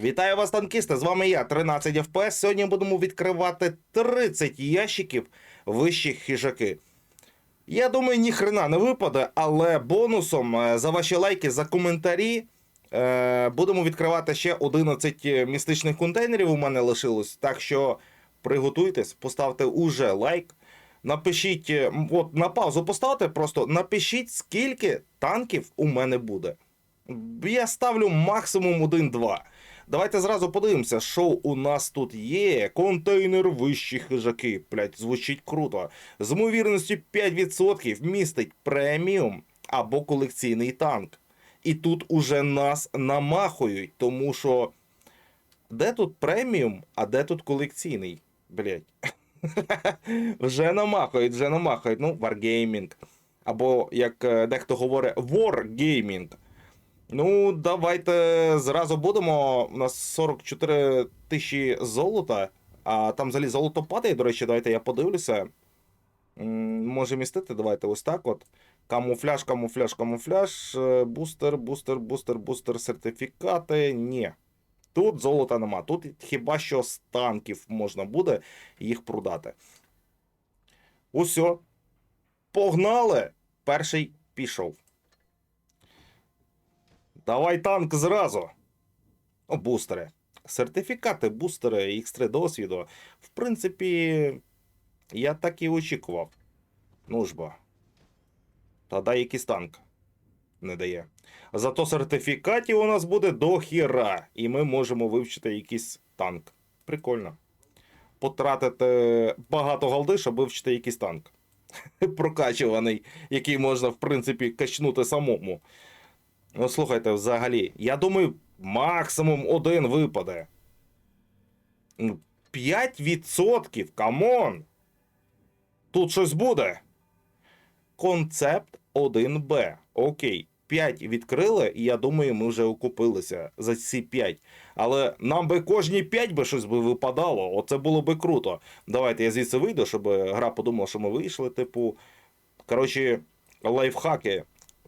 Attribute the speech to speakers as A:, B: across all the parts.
A: Вітаю вас, танкісти! З вами я, 13 FPS. Сьогодні будемо відкривати 30 ящиків вищих хижаки. Я думаю, ніхрена не випаде, але бонусом е, за ваші лайки, за коментарі е, будемо відкривати ще 11 містичних контейнерів. У мене лишилось. Так що приготуйтесь, поставте уже лайк. Напишіть, е, от на паузу поставте, просто напишіть, скільки танків у мене буде. Я ставлю максимум 1-2. Давайте зразу подивимося, що у нас тут є. Контейнер вищі хижаки. Блять, звучить круто. З ймовірністю 5% містить преміум або колекційний танк. І тут уже нас намахують, тому що. Де тут преміум, а де тут колекційний? Блять. вже намахають, вже намахають. Ну, Wargaming. Або, як е, дехто говорить, Wargaming. Ну, давайте зразу будемо. У нас 44 тисячі золота, а там взагалі золото падає, до речі, давайте я подивлюся. Може містити, давайте ось так от. Камуфляж, камуфляж, камуфляж, е, бустер, бустер, бустер, бустер, сертифікати. Ні. Тут золота нема. Тут хіба що з танків можна буде їх продати. Усьо. Погнали! Перший пішов. Давай танк зразу. О, бустери. Сертифікати, бустери, X3 досвіду. В принципі, я так і очікував. Ну ж бо. Та дай якийсь танк. Не дає. Зато сертифікатів у нас буде до хіра. І ми можемо вивчити якийсь танк. Прикольно. Потратити багато голди, щоб вивчити якийсь танк. Прокачуваний, який можна, в принципі, качнути самому. Ну, слухайте, взагалі, я думаю, максимум один випаде. Ну, 5%, камон! Тут щось буде. Концепт 1Б. Окей. 5 відкрили, і я думаю, ми вже окупилися за ці 5. Але нам би кожні 5 би щось би випадало. Оце було би круто. Давайте я звідси вийду, щоб гра подумала, що ми вийшли. Типу. Коротше, лайфхаки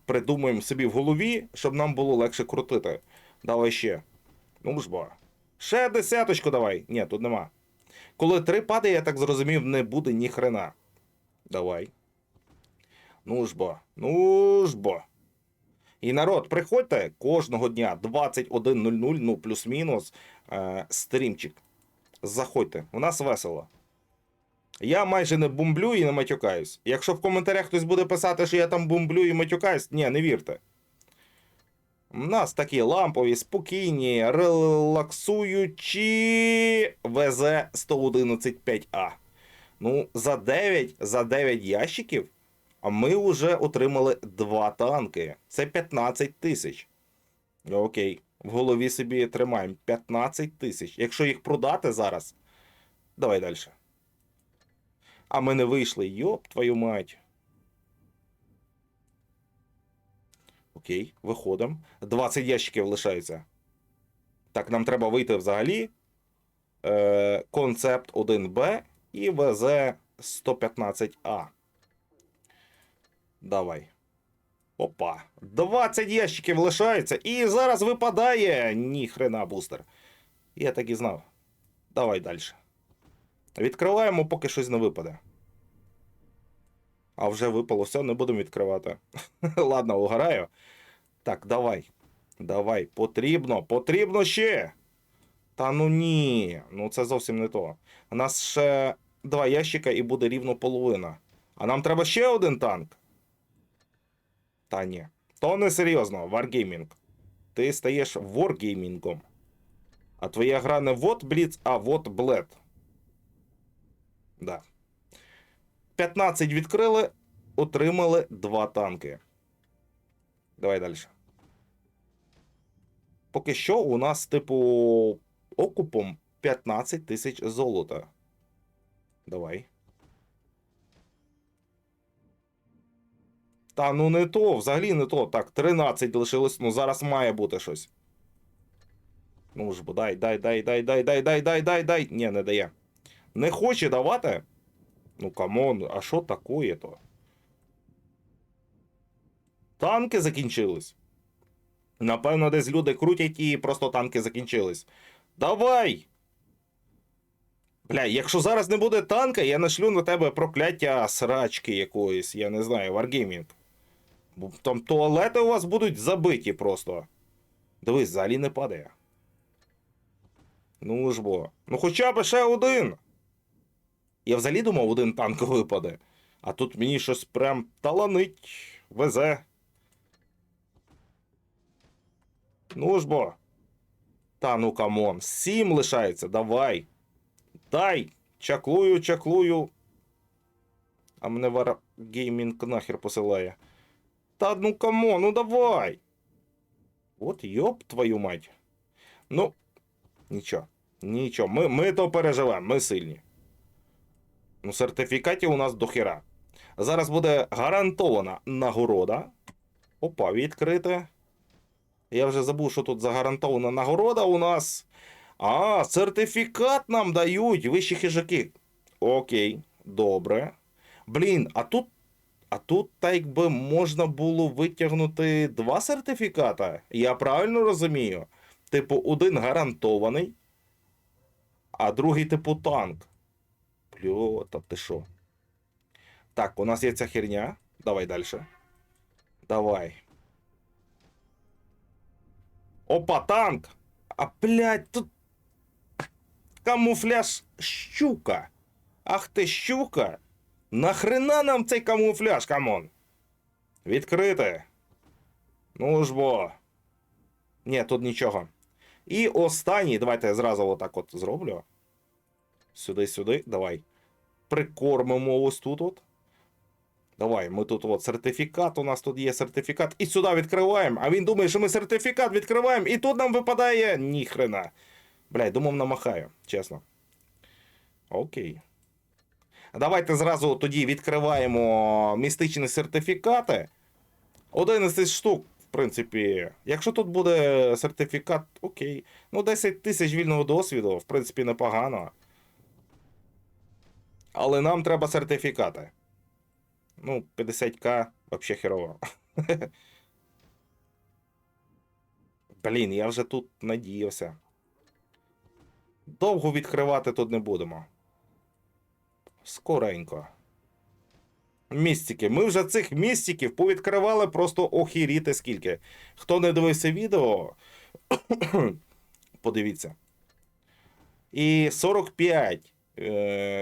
A: придумуємо собі в голові, щоб нам було легше крутити. Давай ще. Ну ж бо. Ще десяточку давай. Ні, тут нема. Коли три падає, я так зрозумів, не буде ні хрена. Давай. Ну ж бо. Ну ж бо. І народ, приходьте кожного дня 21.00, ну плюс-мінус, е, стрімчик. Заходьте, у нас весело. Я майже не бомблю і не матюкаюсь. Якщо в коментарях хтось буде писати, що я там бомблю і матюкаюсь, ні, не вірте. У нас такі лампові, спокійні, релаксуючі ВЗ 111.5А. Ну, за 9, за 9 ящиків, а ми вже отримали 2 танки. Це 15 тисяч. Окей, в голові собі тримаємо 15 тисяч. Якщо їх продати зараз, давай далі. А ми не вийшли. Йоп, твою мать. Окей, виходимо. 20 ящиків лишається. Так, нам треба вийти взагалі. Е, концепт 1Б і ВЗ 115А. Давай. Опа. 20 ящиків лишається. І зараз випадає. Ні, хрена бустер. Я так і знав. Давай далі. Відкриваємо, поки щось не випаде. А вже випало все, не будемо відкривати. Ладно, угораю. Так, давай. Давай. Потрібно, потрібно ще. Та ну ні. Ну це зовсім не то. У нас ще два ящика і буде рівно половина. А нам треба ще один танк. Та ні. То не серйозно, Wargaming. Ти стаєш Wargamingом. А твоя гра не вот Blitz, а вот Bled. Да. 15 відкрили, отримали 2 танки. Давай далі. Поки що у нас, типу, окупом 15 тисяч золота. Давай. Та ну не то, взагалі не то. Так, 13 лишилось, ну зараз має бути щось. Ну ж бо дай, дай, дай, дай, дай, дай, дай, дай, дай, дай. Ні, не дає. Не хоче давати. Ну камон, а що такое то? Танки закінчились. Напевно, десь люди крутять і просто танки закінчились. Давай! Бля, якщо зараз не буде танка, я нашлю на тебе прокляття срачки якоїсь, я не знаю, Wargaming. Там туалети у вас будуть забиті просто. Дивись, взагалі не падає. Ну ж бо. Ну хоча б ще один. Я взагалі думав, один танк випаде. А тут мені щось прям таланить, везе. Ну ж бо. Та ну камон. Сім лишається, давай. Дай! Чаклую, чаклую. А мене Wargaming нахер посилає. Та ну камон, ну давай. От йоп твою мать. Ну, нічого. Нічого. Ми, ми то переживемо, ми сильні. Ну, сертифікатів у нас до хера. Зараз буде гарантована нагорода. Опа, відкрите. Я вже забув, що тут за гарантована нагорода у нас. А, сертифікат нам дають вищі хижаки. Окей, добре. Блін, а тут. А тут так якби можна було витягнути два сертифіката. Я правильно розумію? Типу, один гарантований, а другий, типу, танк. Пльо, та ти що? Так, у нас є ця херня. Давай далі. Давай. Опа, танк! А, блядь, тут. Камуфляж щука. Ах ти щука. Нахрена нам цей камуфляж, камон? Відкрите. Ну ж бо. Ні, тут нічого. І останній, давайте я зразу отак от зроблю. Сюди, сюди, давай. Прикормимо ось тут от. Давай, ми тут от сертифікат, у нас тут є сертифікат. І сюди відкриваємо. А він думає, що ми сертифікат відкриваємо, і тут нам випадає ніхрена. Бля, думав, намахаю, чесно. Окей. Давайте зразу тоді відкриваємо містичні сертифікати. 11 штук, в принципі. Якщо тут буде сертифікат, окей. Ну, 10 тисяч вільного досвіду, в принципі, непогано. Але нам треба сертифікати. Ну, 50к вообще херово. Блін, я вже тут надіявся. Довго відкривати тут не будемо. Скоренько. Містики. Ми вже цих містиків повідкривали просто охіріти скільки. Хто не дивився відео, подивіться. І 45 е,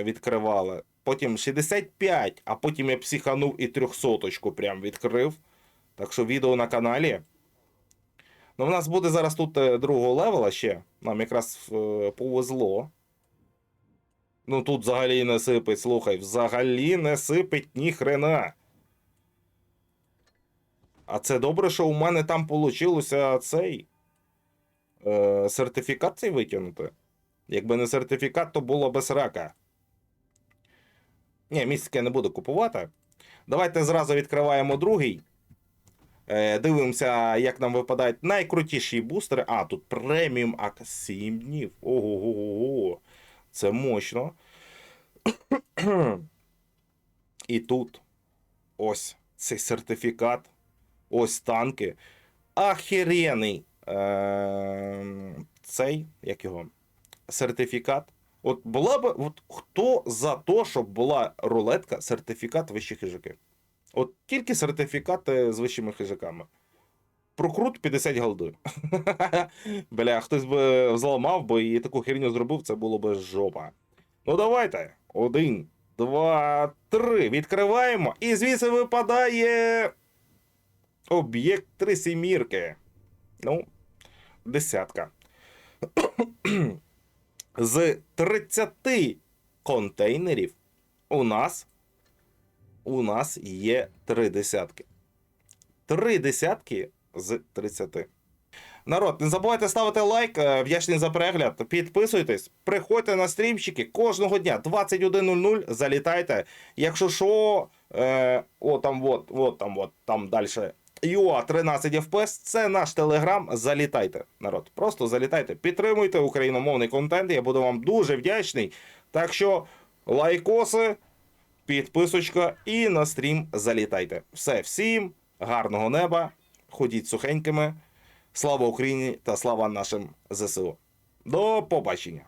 A: відкривали. Потім 65, а потім я психанув і 300 прям відкрив. Так що відео на каналі. Ну, в нас буде зараз тут е, другого левела ще. Нам якраз е, повезло. Ну тут взагалі не сипить, слухай, взагалі не сипить ні хрена. А це добре, що у мене там получилося цей е, сертифікат цей витягнути. Якби не сертифікат, то було без рака. Ні, містики я не буду купувати. Давайте зразу відкриваємо другий. Е, дивимося, як нам випадають найкрутіші бустери. А, тут преміум ак 7 днів. Ого-го-го. Це мощно. І тут ось цей сертифікат. Ось танки. Ахерений е- цей, як його, сертифікат. От була б. От хто за те, щоб була рулетка, сертифікат вищі хижаки? От тільки сертифікати з вищими хижаками. Прокрут 50 голди. Бля, хтось би взламав би і таку херню зробив, це було б жопа. Ну давайте. Один, два, три. Відкриваємо. І звідси випадає. Об'єкт три сімірки. Ну, десятка. З 30 контейнерів у нас у нас є три десятки. Три десятки з 30. Народ, не забувайте ставити лайк, е, вдячний за перегляд. Підписуйтесь, приходьте на стрімчики кожного дня 21.00, залітайте. Якщо що, е, о, там, от, от там, от, там далі. ЮА 13 FPS, це наш телеграм. Залітайте, народ. Просто залітайте, підтримуйте україномовний контент. Я буду вам дуже вдячний. Так що лайкоси, підписочка і на стрім залітайте. Все, всім гарного неба. Ходіть сухенькими. Слава Україні та слава нашим ЗСУ. До побачення!